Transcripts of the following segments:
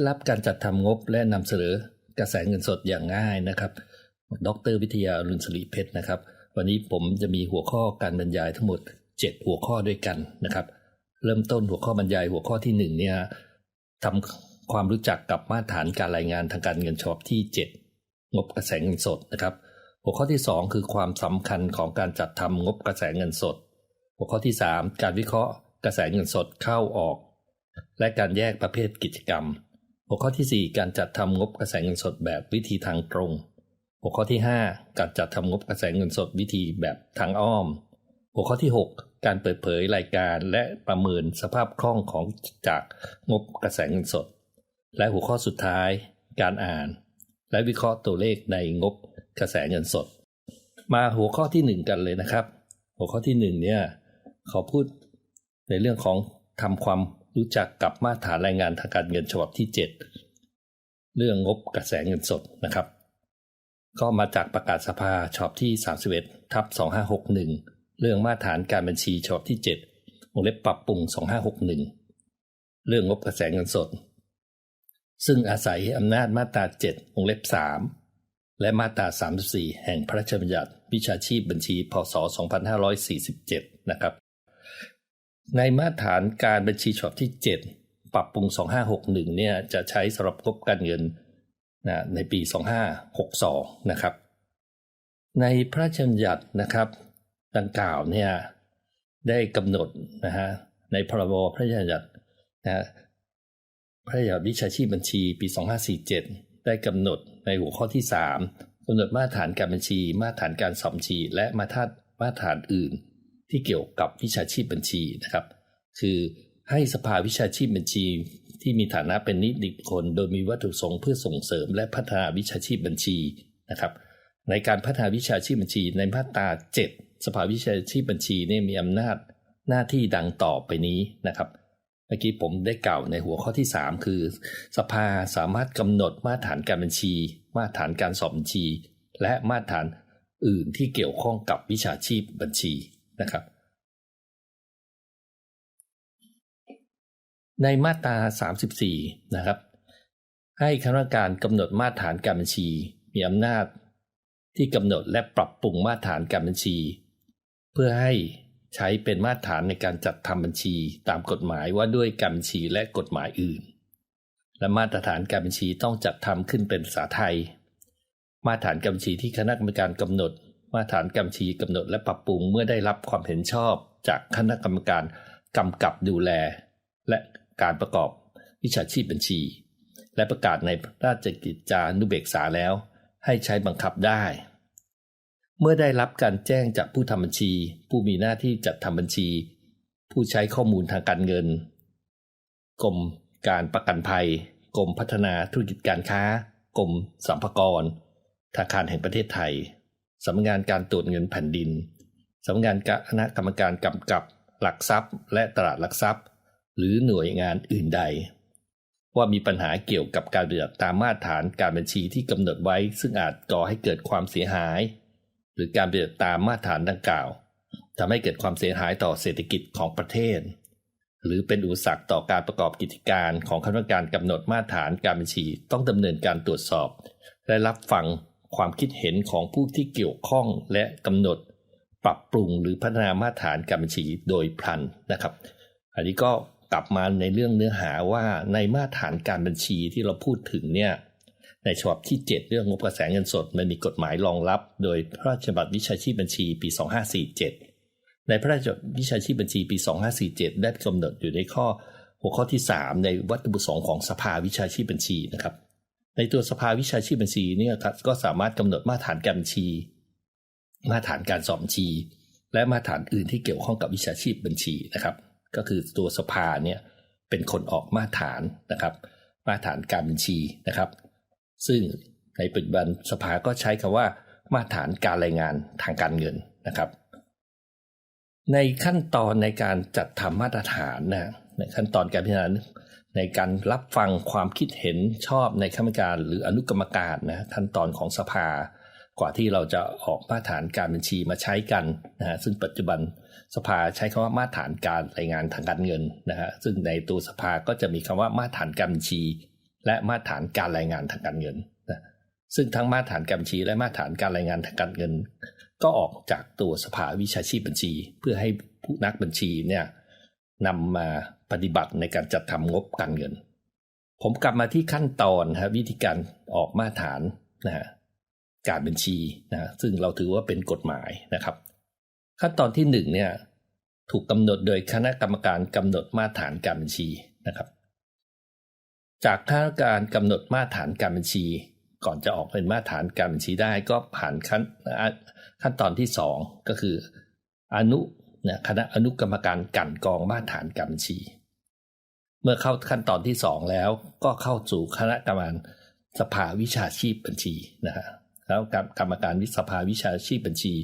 คล็ดลับการจัดทำงบและนำเสนอกระแสเงินสดอย่างง่ายนะครับ ดรวิทยาอรุณศรีเพชรนะครับ วันนี้ผมจะมีหัวข้อการบรรยายทั้งหมด 7 หัวข้อด้วยกันนะครับ เริ่มต้นหัวข้อบรรยายหัวข้อที่ 1 เนี่ยทำความรู้จักกับมาตรฐานการรายงานทางการเงินฉบับที่ 7 งบกระแสเงินสดนะครับ หัวข้อที่ 2 คือความสำคัญของการจัดทำงบกระแสเงินสด หัวข้อที่ 3 การวิเคราะห์กระแสเงินสดเข้าออก และการแยกประเภทกิจกรรม หัวข้อที่ 4 การจัดทำงบกระแสเงินสดแบบวิธีทางตรง หัวข้อที่ 5 การจัดทำงบกระแสเงินสดวิธีแบบทางอ้อม หัวข้อที่ 6 การเปิดเผยรายการและประเมินสภาพคล่องของจากงบกระแสเงินสด และหัวข้อสุดท้าย การอ่าน และวิเคราะห์ตัวเลขในงบกระแสเงินสด มาหัวข้อที่ 1 กันเลยนะครับ หัวข้อที่1เนี่ยเขาพูดในเรื่องของทำความ รู้จักกับมาตรฐานรายงานทางการเงินฉบับที่ 7 เรื่องงบกระแสเงินสดนะครับ ก็มาจากประกาศสภาฉบับที่ 31ทับ2561 เรื่องมาตรฐานการบัญชีฉบับที่ 7 วงเล็บปรับปรุง 2561 เรื่องงบกระแสเงินสด ซึ่งอาศัยอำนาจมาตรา 7 วงเล็บ 3 และมาตรา 34 แห่งพระราชบัญญัติ วิชาชีพบัญชี พศ 2547 นะครับ ในมาตรฐานการบัญชีฉบับที่ 7 ปรับปรุง 2561 เนี่ยจะใช้สำหรับงบการเงินนะในปี 2562 นะครับ ในพระราชบัญญัตินะครับ ดังกล่าวเนี่ยได้กำหนดนะฮะในพรบพระราชบัญญัตินะพระราชบัญญัติวิชาชีพบัญชีปี 2547 ได้กำหนดในหัวข้อที่ 3กำหนดมาตรฐานการบัญชี มาตรฐานการสอบบัญชี และมาตรมาตรฐานอื่น ที่เกี่ยวกับวิชาชีพบัญชีนะครับ คือให้สภาวิชาชีพบัญชี ที่มีฐานะเป็นนิติบุคคลโดยมีวัตถุประสงค์เพื่อส่งเสริมและพัฒนาวิชาชีพบัญชีนะครับ ในการพัฒนาวิชาชีพบัญชี ในมาตรา 7 สภาวิชาชีพบัญชีนี่มีอำนาจหน้าที่ดังต่อไปนี้นะครับเมื่อกี้ผมได้กล่าวในหัวข้อที่ 3 คือ สภาสามารถกำหนดมาตรฐานการบัญชี มาตรฐานการสอบบัญชี และมาตรฐานอื่นที่เกี่ยวข้องกับวิชาชีพบัญชี นะครับ ในมาตรา 34 นะครับ ให้คณะกรรมการกำหนดมาตรฐานการบัญชี มีอำนาจที่กำหนดและปรับปรุงมาตรฐานการบัญชี เพื่อให้ใช้เป็นมาตรฐานในการจัดทำบัญชีตามกฎหมายว่าด้วยการบัญชีและกฎหมายอื่น และมาตรฐานการบัญชีต้องจัดทำขึ้นเป็นภาษาไทย มาตรฐานการบัญชีที่คณะกรรมการกำหนด มาตรฐานการบัญชีกำหนดและปรับปรุงเมื่อได้รับความเห็นชอบจากคณะกรรมการกำกับดูแล และการประกอบวิชาชีพบัญชี และประกาศในราชกิจจานุเบกษาแล้ว ให้ใช้บังคับได้ เมื่อได้รับการแจ้งจากผู้ทำบัญชี ผู้มีหน้าที่จัดทำบัญชี ผู้ใช้ข้อมูลทางการเงิน กรมการประกันภัย กรมพัฒนาธุรกิจการค้ากรมสัมภากรธนาคารแห่งประเทศไทย สำนักงานการตรวจเงินแผ่นดินสำนักงานคณะกรรมการกำกับหลักทรัพย์ และตลาดหลักทรัพย์ หรือหน่วยงานอื่นใด ว่ามีปัญหาเกี่ยวกับการปฏิบัติตามมาตรฐานการบัญชีที่กำหนดไว้ ซึ่งอาจก่อให้เกิดความเสียหาย หรือการปฏิบัติตามมาตรฐานดังกล่าวทำให้เกิดความเสียหายต่อเศรษฐกิจของประเทศ หรือเป็นอุปสรรคต่อการประกอบกิจการของคณะกรรมการกำหนดมาตรฐานการบัญชี ต้องดำเนินการตรวจสอบ และรับฟัง ความคิดเห็นของผู้ที่เกี่ยวข้องและกำหนดปรับปรุงหรือพัฒนามาตรฐานการบัญชีโดยพลันนะครับ อันนี้ก็กลับมาในเรื่องเนื้อหาว่าในมาตรฐานการบัญชีที่เราพูดถึงเนี่ยในฉบับที่ 7 เรื่องงบกระแสเงินสดมันมีกฎหมายรองรับ โดยพระราชบัญญัติวิชาชีพบัญชีปี 2547 ในพระราชบัญญัติวิชาชีพบัญชีปี 2547 ได้กำหนดอยู่ในข้อหัวข้อที่ 3 ในวัตถุประสงค์ของสภาวิชาชีพบัญชีนะครับ ในตัวสภาวิชาชีพบัญชีเนี่ยก็สามารถกำหนดมาตรฐานการบัญชี มาตรฐานการสอบบัญชี และมาตรฐานอื่นที่เกี่ยวข้องกับวิชาชีพบัญชีนะครับ ก็คือตัวสภาเนี่ยเป็นคนออกมาตรฐานนะครับ มาตรฐานการบัญชีนะครับ ซึ่งในปัจจุบันสภาก็ใช้คำว่า มาตรฐานการรายงานทางการเงินนะครับ ในขั้นตอนในการจัดทำมาตรฐานนะในขั้นตอนการพิจารณา ในการรับฟังความคิดเห็นชอบในคณะกรรมการหรืออนุกรรมการนะขั้นตอนของสภากว่าที่เราจะออกมาตรฐานการบัญชีมาใช้กันนะฮะซึ่งปัจจุบันสภาใช้คำว่ามาตรฐานการรายงานทางการเงินนะฮะซึ่งในตัวสภาก็จะมีคำว่ามาตรฐานการบัญชี และมาตรฐานการรายงานทางการเงินนะซึ่งทั้งมาตรฐานการบัญชี และมาตรฐานการรายงานทางการเงิน ก็ออกจากตัวสภาวิชาชีพบัญชี เพื่อให้ผู้นักบัญชีเนี่ย นำมาปฏิบัติในการจัดทำงบการเงิน ผมกลับมาที่ขั้นตอนครับวิธีการออกมาตรฐานนะฮะการบัญชีนะซึ่งเราถือว่าเป็นกฎหมายนะครับ ขั้นตอนที่หนึ่งเนี่ยถูกกำหนดโดยคณะกรรมการกำหนดมาตรฐานการบัญชีนะครับ จากคณะกรรมการกำหนดมาตรฐานการบัญชี ก่อนจะออกเป็นมาตรฐานการบัญชีได้ก็ผ่านขั้นขั้นตอนที่สองก็คือ อนุ นะคณะอนุกรรมการกันกองมาตรฐานการบัญชี เมื่อเข้าขั้นตอนที่สองแล้วก็เข้าสู่คณะกรรมการสภาวิชาชีพบัญชีนะฮะแล้วกรรมการวิสภาวิชาชีพบัญชี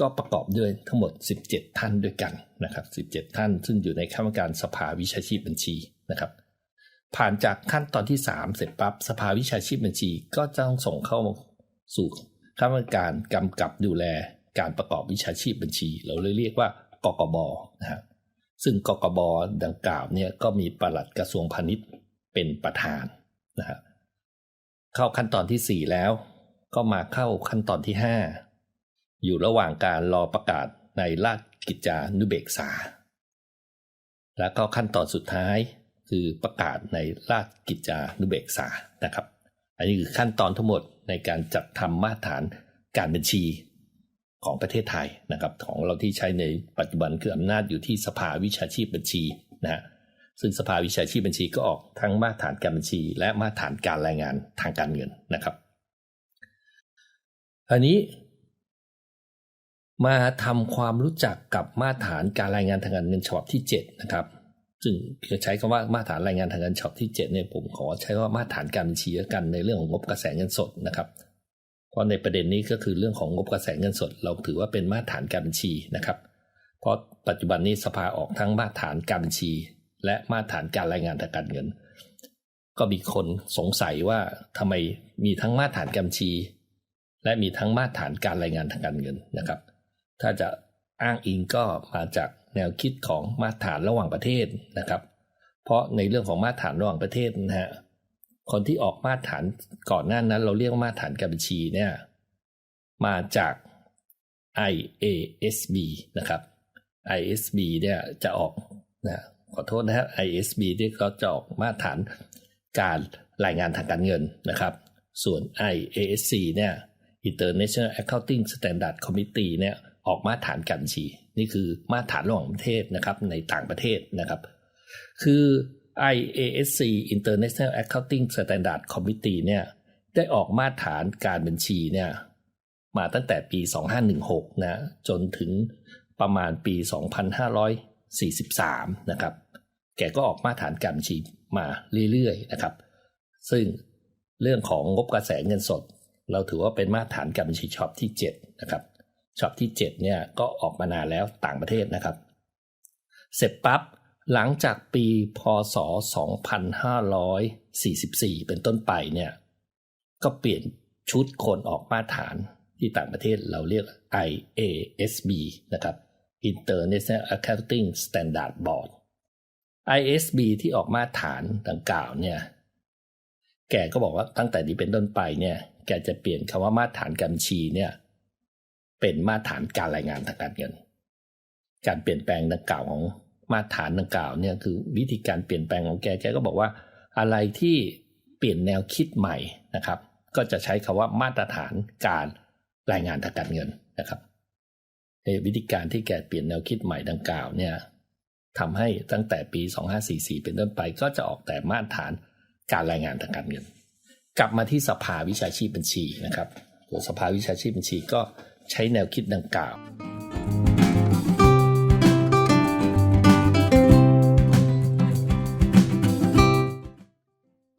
ก็ประกอบด้วยทั้งหมด 17 ท่านด้วยกันนะครับ17 ท่าน ซึ่งอยู่ในคณะกรรมการสภาวิชาชีพบัญชีนะครับผ่านจากขั้นตอนที่ 3 เสร็จปั๊บสภาวิชาชีพบัญชี ก็จะต้องส่งเข้าสู่คณะกรรมการกำกับดูแล การประกอบวิชาชีพบัญชี เราเลยเรียกว่ากกบนะครับซึ่งกกบดังกล่าวเนี่ยก็มีปลัดกระทรวงพาณิชย์เป็นประธานนะครับเข้าขั้นตอนที่ 4 แล้ว ก็มาเข้าขั้นตอนที่ 5 อยู่ระหว่างการรอประกาศในราชกิจจานุเบกษา แล้วก็ขั้นตอนสุดท้ายคือประกาศในราชกิจจานุเบกษานะครับ อันนี้คือขั้นตอนทั้งหมดในการจัดทำมาตรฐานการบัญชี ของประเทศไทยนะครับของเราที่ใช้ในปัจจุบันคืออำนาจอยู่ที่สภาวิชาชีพบัญชีนะฮะซึ่งสภาวิชาชีพบัญชีก็ออกทั้งมาตรฐานการบัญชี และมาตรฐานการรายงานทางการเงินนะครับอันนี้มาทำความรู้จักกับมาตรฐานการรายงานทางการเงินฉบับที่7นะครับซึ่งจะใช้คำว่ามาตรฐานรายงานทางการเงินฉบับที่7เนี่ยผมขอใช้ว่ามาตรฐานการบัญชีกันในเรื่องของงบกระแสเงินสดนะครับ เพราะในประเด็นนี้ก็คือเรื่องของงบกระแสเงินสด เราถือว่าเป็นมาตรฐานการบัญชีนะครับ เพราะปัจจุบันนี้สภาออกทั้งมาตรฐานการบัญชี และมาตรฐานการรายงานทางการเงิน ก็มีคนสงสัยว่าทำไมมีทั้งมาตรฐานการบัญชี และมีทั้งมาตรฐานการรายงานทางการเงินนะครับ ถ้าจะอ้างอิงก็มาจากแนวคิดของมาตรฐานระหว่างประเทศนะครับ เพราะในเรื่องของมาตรฐานระหว่างประเทศนะฮะ คนที่ออกมาตรฐานก่อนหน้านั้น เราเรียกว่ามาตรฐานการบัญชีเนี่ยมาจาก IASB นะครับ ISB เนี่ยจะออกนะขอโทษนะครับ ISB ที่เขาจะออกมาตรฐานการรายงานทางการเงินนะครับ ส่วน IASC เนี่ย International Accounting Standard Committee เนี่ยออกมาตรฐานการบัญชี นี่คือมาตรฐานระหว่างประเทศนะครับในต่างประเทศนะครับ คือ IASC International Accounting Standard Committee เนี่ยได้ออกมาตรฐานการบัญชีเนี่ยมาตั้งแต่ปี 2516 นะจนถึงประมาณปี 2543 นะครับ แกก็ออกมาตรฐานการบัญชีมาเรื่อยๆ นะครับ ซึ่งเรื่องของงบกระแสเงินสด เราถือว่าเป็นมาตรฐานการบัญชีฉบับที่ 7 นะครับฉบับที่ 7 เนี่ยก็ออกมานานแล้วต่างประเทศนะครับ เสร็จปั๊บ หลังจากปีพศ 2544 เป็นต้นไปเนี่ยก็เปลี่ยนชุดคนออกมาตรฐานที่ต่างประเทศเราเรียก IASB นะครับ International Accounting Standard Board ISB ที่ออกมาตรฐานดังกล่าวเนี่ยแกก็บอกว่าตั้งแต่นี้เป็นต้นไปเนี่ยแกจะเปลี่ยนคำว่ามาตรฐานการบัญชีเนี่ยเป็นมาตรฐานการรายงานทางการเงิน การเปลี่ยนแปลงดังกล่าวของ มาตรฐานดังกล่าวเนี่ยคือวิธีการเปลี่ยนแปลงของแกแกก็บอกว่าอะไรที่เปลี่ยนแนวคิดใหม่นะครับ ก็จะใช้คำว่ามาตรฐานการรายงานทางการเงินนะครับวิธีการที่แกเปลี่ยนแนวคิดใหม่ดังกล่าวเนี่ยทำให้ตั้งแต่ปี 2544 เป็นต้นไป ก็จะออกแต่มาตรฐานการรายงานทางการเงิน กลับมาที่สภาวิชาชีพบัญชีนะครับสภาวิชาชีพบัญชีก็ใช้แนวคิดดังกล่าว